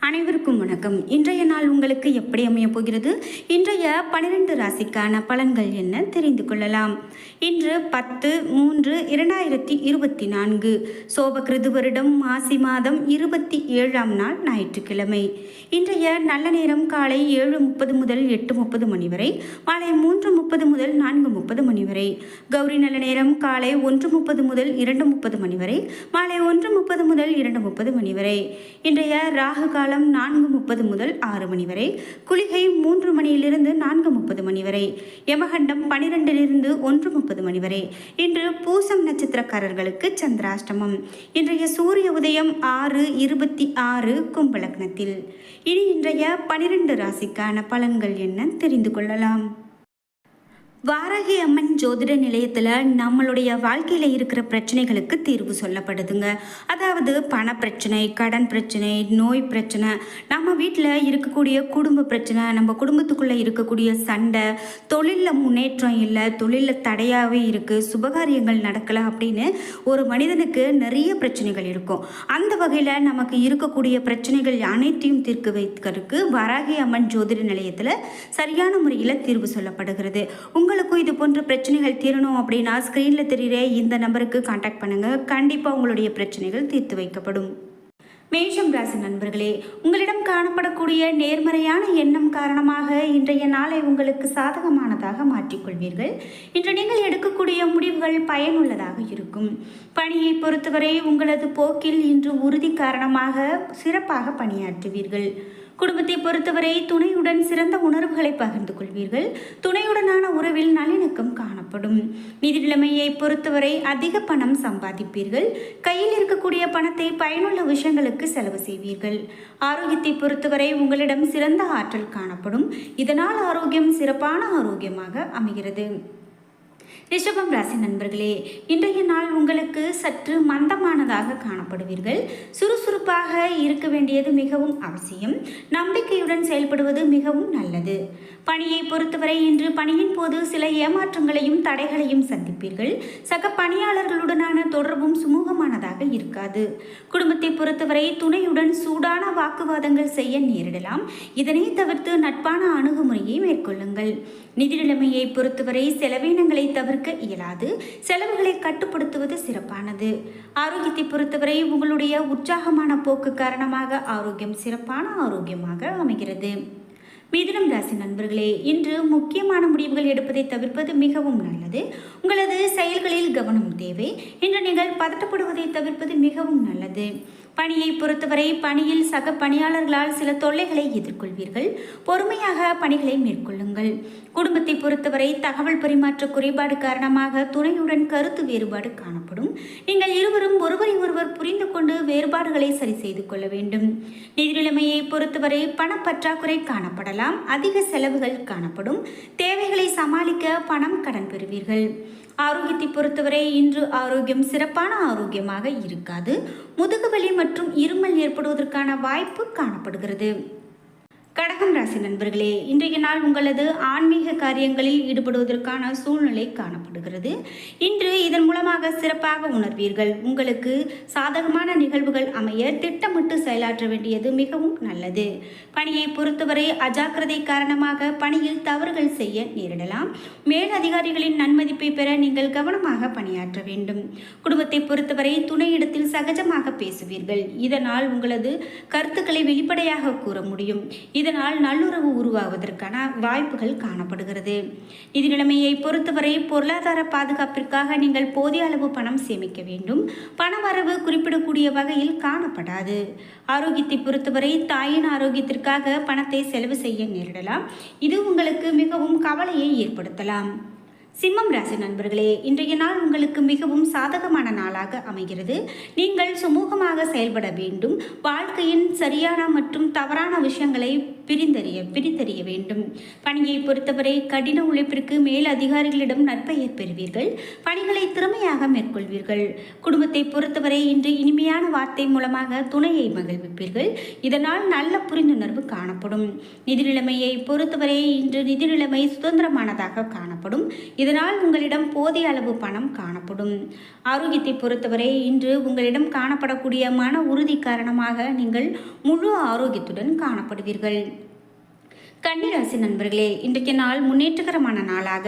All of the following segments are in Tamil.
அனைவருக்கும் வணக்கம். இன்றைய நாள் உங்களுக்கு எப்படி அமையப் போகிறது? இன்றைய பனிரெண்டு ராசிக்கான பலன்கள் என்ன தெரிந்து கொள்ளலாம். இன்று பத்து மூன்று இரண்டாயிரத்தி இருபத்தி நான்கு. சோபகிருது வருடம் மாசி மாதம் இருபத்தி ஏழாம் நாள் ஞாயிற்றுக்கிழமை. இன்றைய நல்ல நேரம் காலை ஏழு முப்பது முதல் எட்டு முப்பது மணி வரை மாலை மூன்று முப்பது முதல் நான்கு முப்பது மணி வரை. கௌரி நல்ல நேரம் காலை ஒன்று முப்பது முதல் இரண்டு முப்பது மணி வரை மாலை ஒன்று முப்பது முதல் இரண்டு முப்பது மணி வரை. இன்றைய ராகு காலம் நான்கு முப்பது முதல் ஆறு மணி வரை குளிகை மூன்று மணியிலிருந்து நான்கு முப்பது மணி வரை யமகண்டம் பனிரெண்டிலிருந்து ஒன்று முப்பது மணி வரை. இன்று பூசம் நட்சத்திரக்காரர்களுக்கு சந்திராஷ்டமம். இன்றைய சூரிய உதயம் ஆறு இருபத்தி ஆறு கும்பலக்னத்தில். இனி இன்றைய பனிரெண்டு ராசிக்கான பலன்கள் என்ன தெரிந்து கொள்ளலாம்? வாராகி அம்மன் ஜோதிட நிலையத்தில் நம்மளுடைய வாழ்க்கையில் இருக்கிற பிரச்சனைகளுக்கு தீர்வு சொல்லப்படுதுங்க. அதாவது பண பிரச்சனை கடன் பிரச்சனை நோய் பிரச்சனை நம்ம வீட்டில் இருக்கக்கூடிய குடும்ப பிரச்சனை நம்ம குடும்பத்துக்குள்ளே இருக்கக்கூடிய சண்டை தொழிலில் முன்னேற்றம் இல்லை தொழிலில் தடையாகவே இருக்குது சுபகாரியங்கள் நடக்கலை அப்படின்னு ஒரு மனிதனுக்கு நிறைய பிரச்சனைகள் இருக்கும். அந்த வகையில் நமக்கு இருக்கக்கூடிய பிரச்சனைகள் அனைத்தையும் தீர்க்க வைக்கிறதுக்கு வராகி அம்மன் ஜோதிட நிலையத்தில் சரியான முறையில் தீர்வு சொல்லப்படுகிறது. உங்களுக்கும் இது போன்ற பிரச்சனைகள் தீரணும் அப்படின்னா ஸ்க்ரீனில் தெரிகிற இந்த நம்பருக்கு காண்டாக்ட் பண்ணுங்கள் கண்டிப்பாக உங்களுடைய பிரச்சனைகள் தீர்த்து வைக்கப்படும். மேஷம் ராசி நண்பர்களே உங்களிடம் காணப்படக்கூடிய நேர்மறையான எண்ணம் காரணமாக இன்றைய நாளை உங்களுக்கு சாதகமானதாக மாற்றிக்கொள்வீர்கள். இன்று நீங்கள் எடுக்கக்கூடிய முடிவுகள் பயனுள்ளதாக இருக்கும். பணியை பொறுத்தவரை உங்களது போக்கில் இன்று உறுதி காரணமாக சிறப்பாக பணியாற்றுவீர்கள். குடும்பத்தை பொறுத்தவரை துணையுடன் சிறந்த உணர்வுகளை பகிர்ந்து கொள்வீர்கள். துணையுடனான உறவில் நல்லிணக்கம் காணப்படும். நிதிநிலைமையை பொறுத்தவரை அதிக பணம் சம்பாதிப்பீர்கள். கையில் இருக்கக்கூடிய பணத்தை பயனுள்ள விஷயங்களுக்கு செலவு செய்வீர்கள். ஆரோக்கியத்தை பொறுத்தவரை உங்களிடம் சிறந்த ஆற்றல் காணப்படும். இதனால் ஆரோக்கியம் சிறப்பான ஆரோக்கியமாக அமைகிறது. ரிஷபம் ராசி நண்பர்களே இன்றைய நாள் உங்களுக்கு சற்று மந்தமானதாக காணப்படுவீர்கள். சுறுசுறுப்பாக இருக்க வேண்டியது மிகவும் அவசியம். நம்பிக்கையுடன் செயல்படுவது மிகவும் நல்லது. பணியை பொறுத்தவரை இன்று பணியின் போது சில ஏமாற்றங்களையும் தடைகளையும் சந்திப்பீர்கள். சக பணியாளர்களுடனான தொடர்பும் சுமூகமானதாக இருக்காது. குடும்பத்தை பொறுத்தவரை துணையுடன் சூடான வாக்குவாதங்கள் செய்ய நேரிடலாம். இதனை தவிர்த்து நட்பான அணுகுமுறையை மேற்கொள்ளுங்கள். நிதி நிலைமையை பொறுத்தவரை செலவினங்களை தவிர்க்க இயலாது. செலவுகளை கட்டுப்படுத்துவது சிறப்பானது. ஆரோக்கியத்தை பொறுத்தவரை உங்களுடைய உற்சாகமான போக்கு காரணமாக ஆரோக்கியம் சிறப்பான ஆரோக்கியமாக அமைகிறது. மிதுனம் ராசி நண்பர்களே இன்று முக்கியமான முடிவுகள் எடுப்பதை தவிர்ப்பது மிகவும் நல்லது. உங்களது செயல்களில் கவனம் தேவை. இன்று நீங்கள் பதட்டப்படுவதை தவிர்ப்பது மிகவும் நல்லது. பணியை பொறுத்தவரை பணியில் சக பணியாளர்களால் சில தொல்லைகளை எதிர்கொள்வீர்கள். பொறுமையாக பணிகளை மேற்கொள்ளுங்கள். குடும்பத்தை பொறுத்தவரை தகவல் பரிமாற்ற குறைபாடு காரணமாக துணையுடன் கருத்து வேறுபாடு காணப்படும். நீங்கள் இருவரும் ஒருவரை ஒருவர் புரிந்து கொண்டு வேறுபாடுகளை சரி செய்து கொள்ள வேண்டும். நிதிநிலைமையை பொறுத்தவரை பணப்பற்றாக்குறை காணப்படலாம். அதிக செலவுகள் காணப்படும். தேவைகளை சமாளிக்க பணம் கடன் பெறுவீர்கள். ஆரோக்கியத்தை பொறுத்தவரை இன்று ஆரோக்கியம் சிறப்பான ஆரோக்கியமாக இருக்காது. முதுகுவலி மற்றும் இருமல் ஏற்படுவதற்கான வாய்ப்பு காணப்படுகிறது. ராசி நண்பர்களே இன்றைய நாள் உங்களது ஆன்மீக காரியங்களில் ஈடுபடுவதற்கான சூழ்நிலை காணப்படுகிறது. இன்று இதன் மூலமாக சிறப்பாக உணர்வீர்கள். உங்களுக்கு சாதகமான நிகழ்வுகள் அமைய திட்டமிட்டு செயலாற்ற வேண்டியது மிகவும் நல்லது. பணியை பொறுத்தவரை அஜாக்கிரதை காரணமாக பணியில் தவறுகள் செய்ய நேரிடலாம். மேலதிகாரிகளின் நன்மதிப்பை பெற நீங்கள் கவனமாக பணியாற்ற வேண்டும். குடும்பத்தை பொறுத்தவரை துணையிடத்தில் சகஜமாக பேசுவீர்கள். இதனால் உங்களது கருத்துக்களை வெளிப்படையாக கூற முடியும். இதனால் நல்லுறவு உருவாவதற்கான வாய்ப்புகள் காணப்படுகிறது. நிதி நிலைமையை பொறுத்தவரை பொருளாதார பாதுகாப்பிற்காக நீங்கள் போதிய அளவு பணம் சேமிக்க வேண்டும். பண வரவு குறிப்பிடக்கூடிய வகையில் காணப்படாது. ஆரோக்கியத்தை பொறுத்தவரை தாயின் ஆரோக்கியத்திற்காக பணத்தை செலவு செய்ய நேரிடலாம். இது உங்களுக்கு மிகவும் கவலையை ஏற்படுத்தலாம். சிம்மம் ராசி நண்பர்களே இன்றைய நாள் உங்களுக்கு மிகவும் சாதகமான நாளாக அமைகிறது. நீங்கள் சுமூகமாக செயல்பட வேண்டும். வாழ்க்கையின் சரியான மற்றும் தவறான விஷயங்களை பிரிந்தறிய பிரித்தறிய வேண்டும். பணியை பொறுத்தவரை கடின உழைப்பிற்கு மேல் அதிகாரிகளிடம் நற்பெயர் பெறுவீர்கள். பணிகளை திறமையாக மேற்கொள்வீர்கள். குடும்பத்தை பொறுத்தவரை இன்று இனிமையான வார்த்தை மூலமாக துணையை மகிழ்விப்பீர்கள். இதனால் நல்ல புரிந்துணர்வு காணப்படும். நிதி நிலைமையை பொறுத்தவரை இன்று நிதி நிலைமை சுதந்திரமானதாக காணப்படும். இதனால் உங்களிடம் போதிய அளவு பணம் காணப்படும். ஆரோக்கியத்தை பொறுத்தவரை இன்று உங்களிடம் காணப்படக்கூடிய மன உறுதி காரணமாக நீங்கள் முழு ஆரோக்கியத்துடன் காணப்படுவீர்கள். கன்னிராசி நண்பர்களே இன்றைக்கு நாள் முன்னேற்றகரமான நாளாக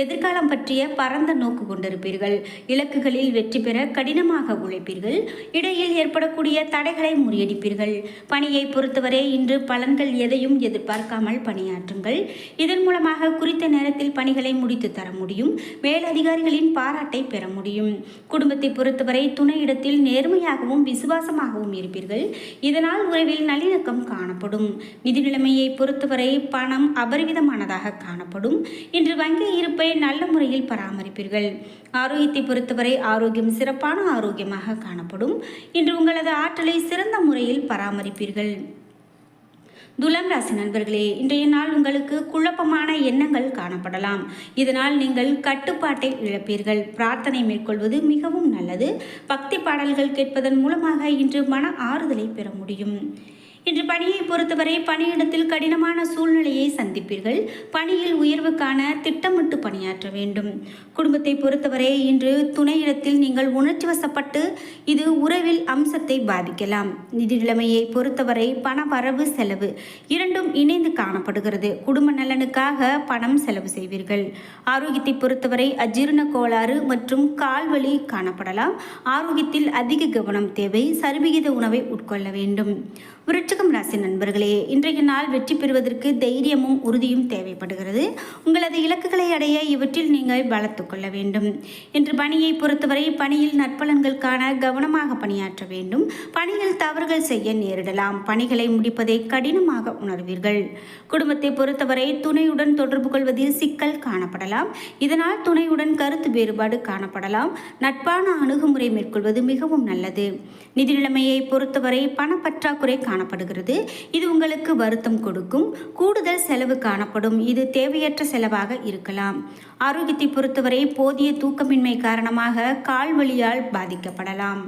எதிர்காலம் பற்றிய பரந்த நோக்கு கொண்டிருப்பீர்கள். இலக்குகளில் வெற்றி பெற கடினமாக உழைப்பீர்கள். இடையில் ஏற்படக்கூடிய தடைகளை முறியடிப்பீர்கள். பணியை பொறுத்தவரை இன்று பலன்கள் எதையும் எதிர்பார்க்காமல் பணியாற்றுங்கள். இதன் மூலமாக குறித்த நேரத்தில் பணிகளை முடித்து தர முடியும். மேலதிகாரிகளின் பாராட்டை பெற முடியும். குடும்பத்தை பொறுத்தவரை துணையிடத்தில் நேர்மையாகவும் விசுவாசமாகவும் இருப்பீர்கள். இதனால் உறவில் நல்லிணக்கம் காணப்படும். நிதி நிலைமையை பொறுத்தவரை பணம் அபரிவிதமானதாக காணப்படும். இன்று வங்கி இருப்பை நல்ல முறையில் பராமரிப்பீர்கள். ஆரோக்கியத்தை பொறுத்தவரை ஆரோக்கியம் சிறப்பான ஆரோக்கியமாக காணப்படும். இன்று உங்களது ஆற்றலை சிறந்த முறையில் பராமரிப்பீர்கள். துலாம் ராசி நண்பர்களே இன்றைய நாள் உங்களுக்கு குழப்பமான எண்ணங்கள் காணப்படலாம். இதனால் நீங்கள் கட்டுப்பாட்டை இழப்பீர்கள். பிரார்த்தனை மேற்கொள்வது மிகவும் நல்லது. பக்தி பாடல்கள் கேட்பதன் மூலமாக இன்று மன ஆறுதலை பெற முடியும். இன்று பணியை பொறுத்தவரை பணியிடத்தில் கடினமான சூழ்நிலையை சந்திப்பீர்கள். பணியில் உயர்வுக்கான திட்டமிட்டு பணியாற்ற வேண்டும். குடும்பத்தை பொறுத்தவரை இன்று துணையிடத்தில் நீங்கள் உணர்ச்சி வசப்பட்டு இது உறவில் அம்சத்தை பாதிக்கலாம். நிதி நிலைமையை பொறுத்தவரை பண வரவு செலவு இரண்டும் இணைந்து காணப்படுகிறது. குடும்ப நலனுக்காக பணம் செலவு செய்வீர்கள். ஆரோக்கியத்தை பொறுத்தவரை அஜீரண கோளாறு மற்றும் கால்வலி காணப்படலாம். ஆரோக்கியத்தில் அதிக கவனம் தேவை. சரிவிகித உணவை உட்கொள்ள வேண்டும். விருச்சகம் ராசி நண்பர்களே இன்றைய நாள் வெற்றி பெறுவதற்கு தைரியமும் உறுதியும் தேவைப்படுகிறது. உங்களது இலக்குகளை அடைய இவற்றில் நீங்கள் வளர்த்து கொள்ள வேண்டும். இன்று பணியை பொறுத்தவரை பணியில் நற்பலன்கள் காண கவனமாக பணியாற்ற வேண்டும். பணியில் தவறுகள் செய்ய நேரிடலாம். பணிகளை முடிப்பதை கடினமாக உணர்வீர்கள். குடும்பத்தை பொறுத்தவரை துணையுடன் தொடர்பு கொள்வதில் சிக்கல் காணப்படலாம். இதனால் துணையுடன் கருத்து வேறுபாடு காணப்படலாம். நட்பான அணுகுமுறை மேற்கொள்வது மிகவும் நல்லது. நிதி நிலைமையை பொறுத்தவரை பணப்பற்றாக்குறை காணப்படுகிறது. இது உங்களுக்கு வருத்தம் கொடுக்கும். கூடுதல் செலவு காணப்படும். இது தேவையற்ற செலவாக இருக்கலாம். ஆரோக்கியத்தை பொறுத்தவரை போதிய தூக்கமின்மை காரணமாக கால் வலியால் பாதிக்கப்படலாம்.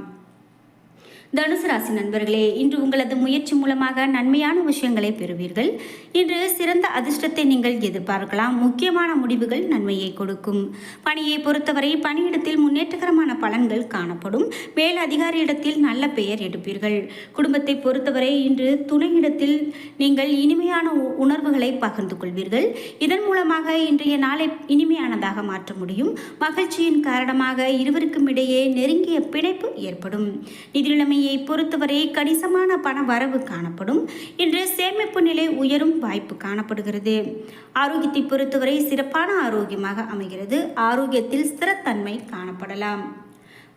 தனுசு ராசி நண்பர்களே இன்று உங்களது முயற்சி மூலமாக நன்மையான விஷயங்களை பெறுவீர்கள். இன்று சிறந்த அதிர்ஷ்டத்தை நீங்கள் எதிர்பார்க்கலாம். முக்கியமான முடிவுகள் நன்மையை கொடுக்கும். பணியை பொறுத்தவரை பணியிடத்தில் முன்னேற்றகரமான பலன்கள் காணப்படும். மேல் அதிகாரியிடத்தில் நல்ல பெயர் எடுப்பீர்கள். குடும்பத்தை பொறுத்தவரை இன்று துணையிடத்தில் நீங்கள் இனிமையான உ- உணர்வுகளை பகிர்ந்து கொள்வீர்கள். இதன் மூலமாக இன்றைய நாளை இனிமையானதாக மாற்ற முடியும். மகிழ்ச்சியின் காரணமாக இருவருக்கும் இடையே நெருங்கிய பிணைப்பு ஏற்படும். நிதி நிலைமையை பொறுத்தவரை கணிசமான பண வரவு காணப்படும். இன்று சேமிப்பு நிலை உயரும் வாய்ப்பு காணப்படுகிறது. ஆரோக்கியத்தை பொறுத்தவரை சிறப்பான ஆரோக்கியமாக அமைகிறது. ஆரோக்கியத்தில் ஸ்திரத்தன்மை காணப்படலாம்.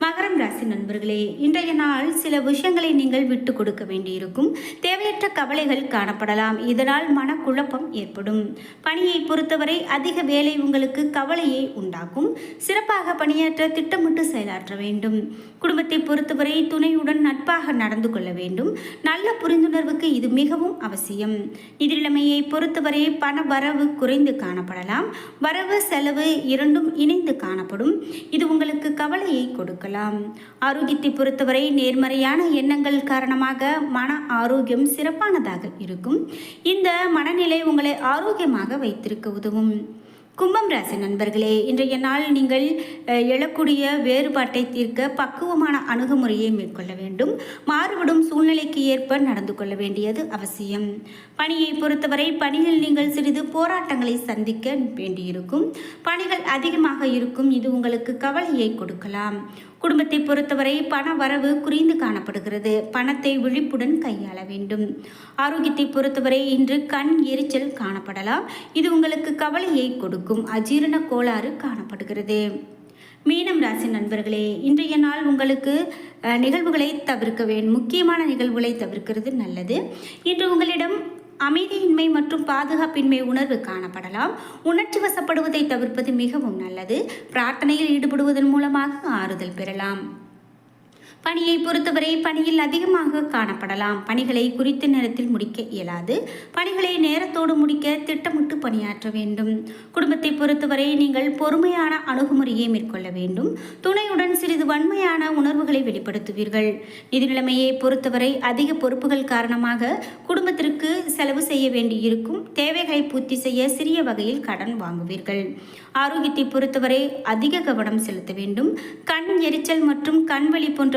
மகரம் ராசி நண்பர்களே இன்றைய நாள் சில விஷயங்களை நீங்கள் விட்டு கொடுக்க வேண்டியிருக்கும். தேவையற்ற கவலைகள் காணப்படலாம். இதனால் மனக்குழப்பம் ஏற்படும். பணியை பொறுத்தவரை அதிக வேலை உங்களுக்கு கவலையை உண்டாக்கும். சிறப்பாக பணியாற்ற திட்டமிட்டு செயலாற்ற வேண்டும். குடும்பத்தை பொறுத்தவரை துணையுடன் நட்பாக நடந்து கொள்ள வேண்டும். நல்ல புரிந்துணர்வுக்கு இது மிகவும் அவசியம். நிதிநிலைமையை பொறுத்தவரை பண வரவு குறைந்து காணப்படலாம். வரவு செலவு இரண்டும் இணைந்து காணப்படும். இது உங்களுக்கு கவலையை கொடுக்கலாம் ஆரோக்கியத்தை பொறுத்தவரை நேர்மறையான எண்ணங்கள் காரணமாக மன ஆரோக்கியம் சிறப்பானதாக இருக்கும். இந்த மனநிலை உங்களை ஆரோக்கியமாக வைத்திருக்க உதவும். கும்பம் ராசி நண்பர்களே இன்றைய நாள் நீங்கள் எழக்கூடிய வேறுபாட்டை தீர்க்க பக்குவமான அணுகுமுறையை மேற்கொள்ள வேண்டும். மாறுபடும் சூழ்நிலைக்கு ஏற்ப நடந்து கொள்ள வேண்டியது அவசியம். பணியை பொறுத்தவரை பணியில் நீங்கள் சிறிது போராட்டங்களை சந்திக்க வேண்டியிருக்கும். பணிகள் அதிகமாக இருக்கும் இது உங்களுக்கு கவலையை கொடுக்கலாம். குடும்பத்தை பொறுத்தவரை பண வரவு குறைந்து காணப்படுகிறது. பணத்தை விழிப்புடன் கையாள வேண்டும். ஆரோக்கியத்தை பொறுத்தவரை இன்று கண் எரிச்சல் காணப்படலாம். இது உங்களுக்கு கவலையை கொடுக்கும். அஜீரண கோளாறு காணப்படுகிறது. மீனம் ராசி நண்பர்களே இன்றைய நாள் உங்களுக்கு நிகழ்வுகளை தவிர்க்க வேண்டும் முக்கியமான நிகழ்வுகளை தவிர்க்கிறது நல்லது. இன்று உங்களிடம் அமைதியின்மை மற்றும் பாதுகாப்பின்மை உணர்வு காணப்படலாம். உணர்ச்சி வசப்படுவதை தவிர்ப்பது மிகவும் நல்லது. பிரார்த்தனையில் ஈடுபடுவதன் மூலமாக ஆறுதல் பெறலாம். பணியை பொறுத்தவரை பணியில் அதிகமாக காணப்படலாம். பணிகளை குறித்த நேரத்தில் முடிக்க இயலாது. பணிகளை நேரத்தோடு முடிக்க திட்டமிட்டு பணியாற்ற வேண்டும். குடும்பத்தை பொறுத்தவரை நீங்கள் பொறுமையான அணுகுமுறையை மேற்கொள்ள வேண்டும். துணையுடன் சிறிது வன்மையான உணர்வுகளை வெளிப்படுத்துவீர்கள். நிதி நிலைமையை பொறுத்தவரை அதிக பொறுப்புகள் காரணமாக குடும்பத்திற்கு செலவு செய்ய வேண்டியிருக்கும். தேவைகளை பூர்த்தி செய்ய சிறிய வகையில் கடன் வாங்குவீர்கள். ஆரோக்கியத்தை பொறுத்தவரை அதிக கவனம் செலுத்த வேண்டும். கண் எரிச்சல் மற்றும் கண்வெளி போன்ற